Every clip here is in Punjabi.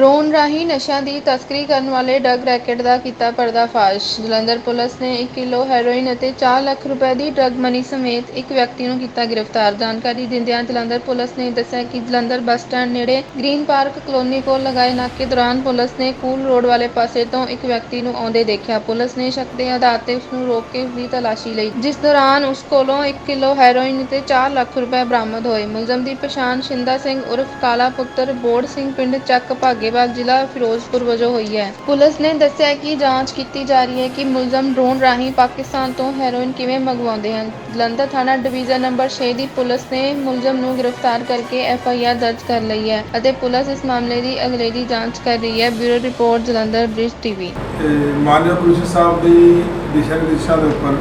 ਡਰੋਨ ਰਾਹੀਂ ਨਸ਼ਿਆਂ ਦੀ ਤਸਕਰੀ ਕਰਨ ਵਾਲੇ ਡਰੱਗ ਰੈਕੇਟ ਦਾ ਕੀਤਾ ਪਰਦਾਫਾਸ਼। ਜਲੰਧਰ ਪੁਲਿਸ ਨੇ 1 ਕਿਲੋ ਹੈਰੋਇਨ ਅਤੇ 4 ਲੱਖ ਰੁਪਏ ਦੀ ਡਰੱਗ ਮਨੀ ਸਮੇਤ ਇੱਕ ਵਿਅਕਤੀ ਨੂੰ ਕੀਤਾ ਗ੍ਰਿਫਤਾਰ। ਜਾਣਕਾਰੀ ਦਿੰਦਿਆਂ ਜਲੰਧਰ ਪੁਲਿਸ ਨੇ ਦੱਸਿਆ ਕਿ ਜਲੰਧਰ ਬੱਸ ਸਟੈਂਡ ਨੇੜੇ ਗ੍ਰੀਨ ਪਾਰਕ ਕਲੋਨੀ ਕੋਲ ਲਗਾਏ ਨਾਕੇ ਦੌਰਾਨ ਪੁਲਿਸ ਨੇ ਕੂਲ ਰੋਡ ਵਾਲੇ ਪਾਸੇ ਤੋਂ ਇੱਕ ਵਿਅਕਤੀ ਨੂੰ ਆਉਂਦੇ ਦੇਖਿਆ। ਪੁਲਿਸ ਨੇ ਸ਼ੱਕ ਦੇ ਆਧਾਰ ਤੇ ਉਸ ਨੂੰ ਰੋਕ ਕੇ ਉਸ ਦੀ ਤਲਾਸ਼ੀ ਲਈ, ਜਿਸ ਦੌਰਾਨ ਉਸ ਕੋਲੋਂ 1 ਕਿਲੋ ਹੈਰੋਇਨ ਅਤੇ 4 ਲੱਖ ਰੁਪਏ ਬਰਾਮਦ ਹੋਏ। ਮੁਲਜ਼ਮ ਦੀ ਪਛਾਣ ਸ਼ਿੰਦਾ ਸਿੰਘ ਉਰਫ ਕਾਲਾ ਪੁੱਤਰ ਬੋੜ ਸਿੰਘ ਪਿੰਡ ਚੱਕ ਭਾਗੇ ਭਾਗੇਵਾਲ ਜ਼ਿਲ੍ਹਾ ਫਿਰੋਜ਼ਪੁਰ ਵਜੋਂ ਹੋਈ ਹੈ। ਪੁਲਿਸ ਨੇ ਦੱਸਿਆ ਕਿ ਜਾਂਚ ਕੀਤੀ ਜਾ ਰਹੀ ਹੈ ਕਿ ਮੁਲਜ਼ਮ ਡਰੋਨ ਰਾਹੀਂ ਪਾਕਿਸਤਾਨ ਤੋਂ ਹੈਰੋਇਨ ਕਿਵੇਂ ਮੰਗਵਾਉਂਦੇ ਹਨ। ਜਲੰਧਰ ਥਾਣਾ ਡਿਵੀਜ਼ਨ ਨੰਬਰ 6 ਦੀ ਪੁਲਿਸ ਨੇ ਮੁਲਜ਼ਮ ਨੂੰ ਗ੍ਰਿਫਤਾਰ ਕਰਕੇ ਐਫ ਆਈ ਆਰ ਦਰਜ ਕਰ ਲਈ ਹੈ ਅਤੇ ਪੁਲਿਸ ਇਸ ਮਾਮਲੇ ਦੀ ਅਗਲੇਰੀ ਜਾਂਚ ਕਰ ਰਹੀ ਹੈ। Bureau report, Jalandhar, Brij TV. ਤੇ ਕਮਿਸ਼ਨਰ ਸਾਹਿਬ ਦੀ ਦਿਸ਼ਾ ਨਿਰਦੇਸ਼ਾਂ ਦੇ ਉੱਪਰ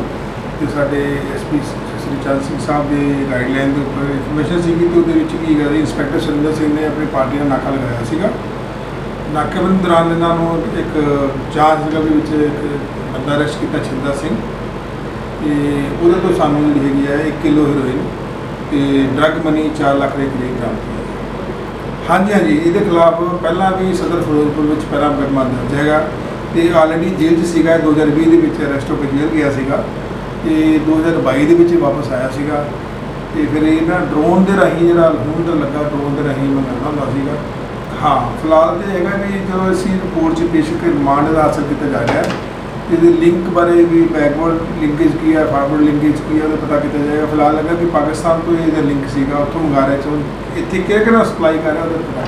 ਤੇ ਸਾਡੇ ਐਸਪੀ ਸ੍ਰੀ ਚੰਦ ਸਿੰਘ ਸਾਹਿਬ ਦੀ ਗਾਈਡਲਾਈਨ ਦੇ ਉੱਪਰ ਇਨਫੋਰਮੇਸ਼ਨ ਸੀਗੀ ਤੇ ਉਹਦੇ ਵਿੱਚ ਕੀ ਗੱਲ ਇੰਸਪੈਕਟਰ ਸੁਰਿੰਦਰ ਸਿੰਘ ਨੇ ਆਪਣੀ ਪਾਰਟੀ ਦਾ ਨਾਕਾ ਲਗਾਇਆ ਸੀਗਾ। ਨਾਕੇਬੰਦੀ ਦੌਰਾਨ ਇਹਨਾਂ ਨੂੰ ਇੱਕ ਚਾਰ ਜਗ੍ਹਾ ਦੇ ਵਿੱਚ ਇੱਕ ਬੰਦਾ ਅਰੈਸਟ ਕੀਤਾ ਛਿੰਦਾ ਸਿੰਘ। ਤੇ ਉਹਦੇ ਤੋਂ ਸਾਨੂੰ ਜਿਹੜੀ ਹੈਗੀ ਹੈ 1 ਕਿਲੋ ਹੀਰੋਇਨ ਤੇ ਡਰੱਗ ਮਨੀ 4 ਲੱਖ ਦੇ ਕਰੀਬ ਬਰਾਮਦ ਹੋਈ ਹੈ। ਹਾਂਜੀ ਹਾਂਜੀ, ਇਹਦੇ ਖਿਲਾਫ ਪਹਿਲਾਂ ਵੀ ਸਦਰ ਫਿਰੋਜ਼ਪੁਰ ਵਿੱਚ ਪਹਿਲਾਂ ਮੁਕੱਦਮਾ ਦਰਜ ਹੈਗਾ ਤੇ ਆਲਰੇਡੀ ਜੇਲ੍ਹ 'ਚ ਸੀਗਾ ਇਹ 2020 ਦੇ ਵਿੱਚ ਅਰੈਸਟ ਹੋ ਕੇ ਜੇਲ੍ਹ ਗਿਆ ਸੀਗਾ ਤੇ 2022 ਦੇ ਵਿੱਚ ਵਾਪਸ ਆਇਆ ਸੀਗਾ। ਤੇ ਫਿਰ ਇਹ ਨਾ ਡਰੋਨ ਦੇ ਰਾਹੀਂ ਜਿਹੜਾ ਹੁਣ ਦਾ ਲੱਗਾ ਡਰੋਨ ਦੇ ਰਾਹੀਂ ਮੰਗਾਉਣਾ ਹੁੰਦਾ ਸੀਗਾ। ਹਾਂ, ਫਿਲਹਾਲ ਤੇ ਹੈਗਾ ਵੀ ਜਦੋਂ ਅਸੀਂ ਰਿਪੋਰਟ 'ਚ ਪੇਸ਼ ਕਰਕੇ ਰਿਮਾਂਡ ਦਾ ਹਾਸਲ ਕੀਤਾ ਜਾ ਰਿਹਾ ਹੈ। ਇਹਦੇ ਲਿੰਕ ਬਾਰੇ ਵੀ ਬੈਕਵਰਡ ਲਿੰਕੇਜ ਕੀ ਹੈ ਫਾਰਵਰਡ ਲਿੰਕੇਜ ਕੀ ਹੈ, ਉਹਦਾ ਪਤਾ ਕੀਤਾ ਜਾਏਗਾ। ਫਿਲਹਾਲ ਲੱਗਾ ਕਿ ਪਾਕਿਸਤਾਨ ਤੋਂ ਇਹਦਾ ਲਿੰਕ ਸੀਗਾ, ਉੱਥੋਂ ਮੰਗਾ ਰਿਹਾ ਚਲੋ, ਇੱਥੇ ਕਿਹੜਾ ਕਿਹੜਾ ਸਪਲਾਈ ਕਰ ਰਿਹਾ, ਉਹਦਾ ਪਤਾ